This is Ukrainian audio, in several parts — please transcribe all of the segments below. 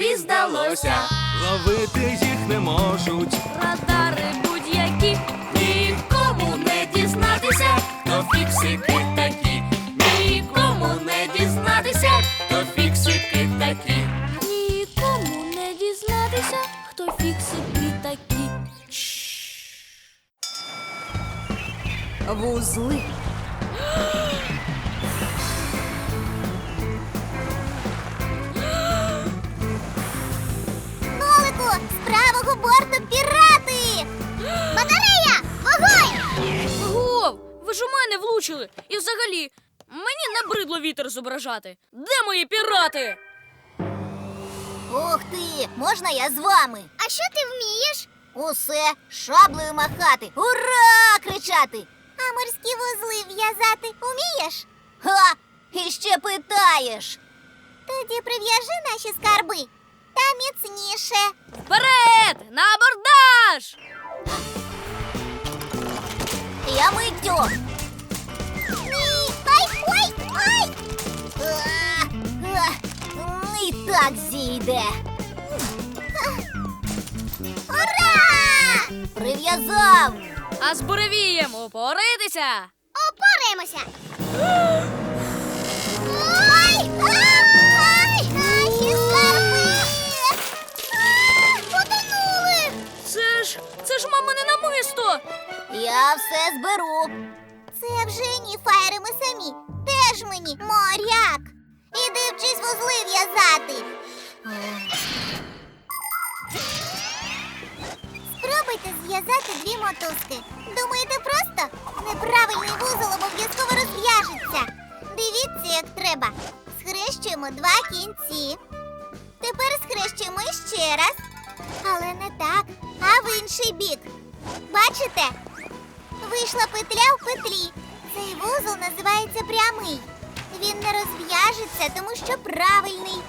тобі здалося. Ловити їх не можуть. Радари будь-які, нікому не дізнатися, хто фіксики такі, нікому не дізнатися, хто фіксики такі. Нікому не дізнатися, хто фіксики такі. Вузли. Ж влучили. І взагалі, мені набридло вітер зображати. Де мої пірати? Ух ти! Можна я з вами? А що ти вмієш? Усе шаблею махати. Ура! кричати. А морські вузли в'язати умієш? Ха! І ще питаєш. Тоді прив'яжи наші скарби. Та міцніше. Вперед! На абордаж! Я миттю. Так зійде. Ура! Прив'язав! А з буревієм упоритися! Опораємося. Ай! Ай! Наші скарби! А, Потонули! Це ж це ж мамине намисто! Я все зберу. Це вже ні, фаєри ми самі. Теж мені моряк. В'язати. Спробуйте зв'язати дві мотузки. Думаєте просто? Неправильний вузол обов'язково розв'яжеться. Дивіться, як треба. Схрещуємо два кінці. Тепер схрещуємо ще раз. Але не так, а в інший бік. Бачите? Вийшла петля в петлі. Цей вузол називається прямий. Він не розв'яжеться, тому що правильний.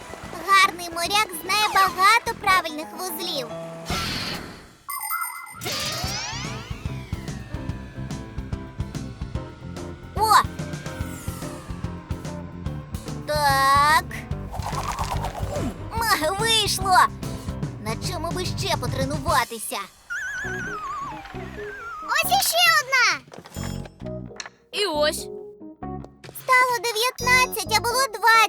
Моряк знає багато правильних вузлів. О! Так. Ма, Вийшло! На чому би ще потренуватися? Ось іще одна! І ось. Стало 19, а було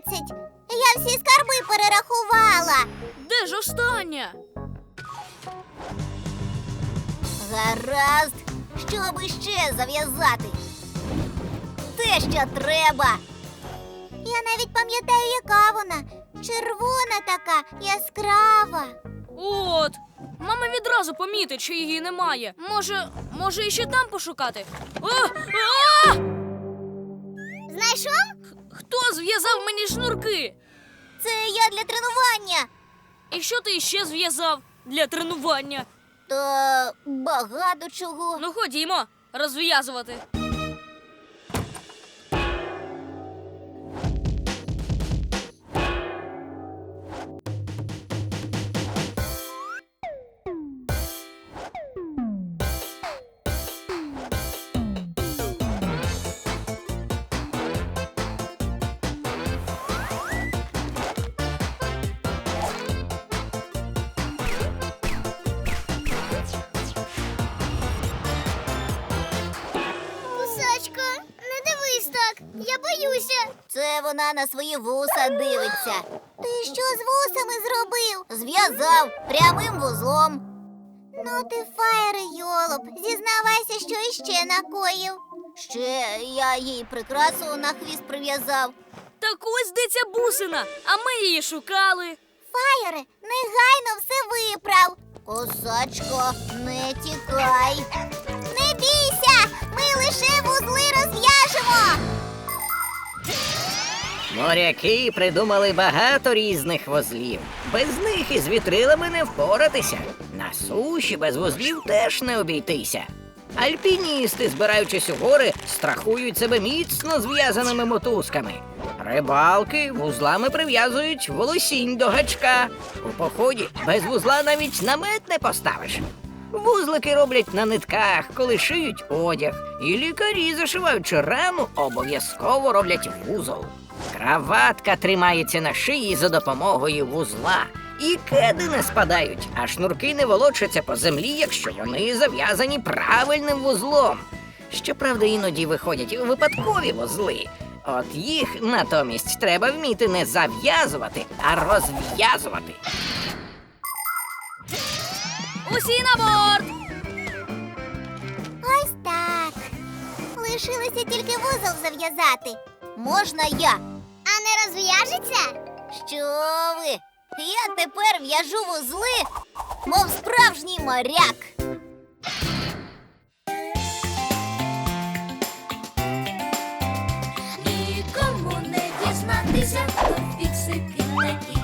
20. Я всі скарби перерахувала. Де ж остання? Гаразд, що би ще зав'язати? Те, що треба. Я навіть пам'ятаю, яка вона. Червона така, яскрава. От. Мама відразу помітить, що її немає. Може, може, іще там пошукати? О! А! Знайшов? Хто зв'язав мені шнурки? Це я для тренування. І що ти ще зв'язав для тренування? Та багато чого. Ну ходімо, розв'язувати. Вона на свої вуса дивиться. Ти що з вусами зробив? Зв'язав прямим вузлом. Ну ти фаєре, йолоп. Зізнавайся, що іще накоїв. Ще я їй прикрасу на хвіст прив'язав. Так ось де ця бусина, а ми її шукали. Фаєре, негайно все виправ. Косачко, не тікай. Моряки придумали багато різних вузлів. Без них із вітрилами не впоратися. На суші без вузлів теж не обійтися. Альпіністи, збираючись у гори, страхують себе міцно зв'язаними мотузками. Рибалки вузлами прив'язують волосінь до гачка. У поході без вузла навіть намет не поставиш. Вузлики роблять на нитках, коли шиють одяг, і лікарі, зашиваючи рану, обов'язково роблять вузол. Краватка тримається на шиї за допомогою вузла, І кеди не спадають, а шнурки не волочаться по землі, якщо вони зав'язані правильним вузлом. Щоправда, іноді виходять випадкові вузли. От їх натомість треба вміти не зав'язувати, а розв'язувати. Усі на борт! Ось так. Лишилося тільки вузол зав'язати. Можна я. А не розв'яжеться? Що ви? Я тепер в'яжу вузли, мов справжній моряк. Нікому не дізнатися, хто фіксики такі.